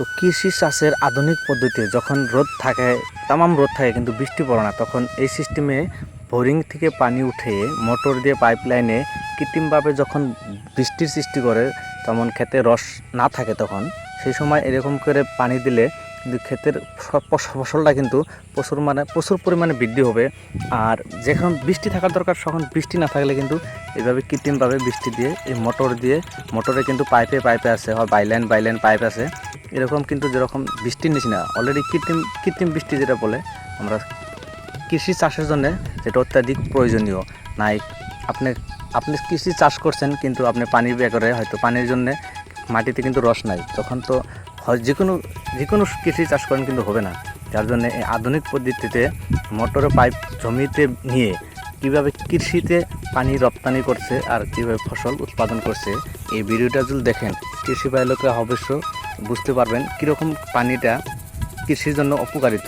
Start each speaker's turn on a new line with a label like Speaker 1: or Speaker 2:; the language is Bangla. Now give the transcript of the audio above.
Speaker 1: তো কৃষি চাষের আধুনিক পদ্ধতি যখন রোদ থাকে, তামাম রোদ থাকে কিন্তু বৃষ্টি পড়ে না, তখন এই সিস্টেমে বোরিং থেকে পানি উঠে মোটর দিয়ে পাইপ লাইনে কৃত্রিমভাবে যখন বৃষ্টির সৃষ্টি করে তেমন ক্ষেতে রস না থাকে তখন, সেই সময় এরকম করে পানি দিলে কিন্তু ক্ষেতের ফসলটা কিন্তু প্রচুর মানে প্রচুর পরিমাণে বৃদ্ধি হবে। আর যেখানে বৃষ্টি থাকার দরকার, তখন বৃষ্টি না থাকলে কিন্তু এইভাবে কৃত্রিমভাবে বৃষ্টি দিয়ে, এই মোটর দিয়ে, মোটরে কিন্তু পাইপে পাইপে আছে, হয় বাইলাইন বাইলাইন পাইপ আছে। এরকম কিন্তু যেরকম বৃষ্টির নিচে না অলরেডি কৃত্রিম কৃত্রিম বৃষ্টি যেটা বলে, আমরা কৃষি চাষের জন্য যেটা অত্যাধিক প্রয়োজনীয়। নাই, আপনি আপনি কৃষি চাষ করছেন, কিন্তু আপনি পানির ব্যয় করে হয়তো পানির জন্য মাটিতে কিন্তু রস নাই। তখন তো যে কোনো যে কোনো কৃষি চাষ করেন কিন্তু হবে না। যার জন্য এই আধুনিক পদ্ধতিতে মোটরে পাইপ জমিতে নিয়ে কীভাবে কৃষিতে পানি রপ্তানি করছে আর কীভাবে ফসল উৎপাদন করছে, এই ভিডিওটা যদি দেখেন, কৃষি পাইলকরা অবশ্য বুঝতে পারবেন কীরকম পানিটা কৃষির জন্য উপকারিত।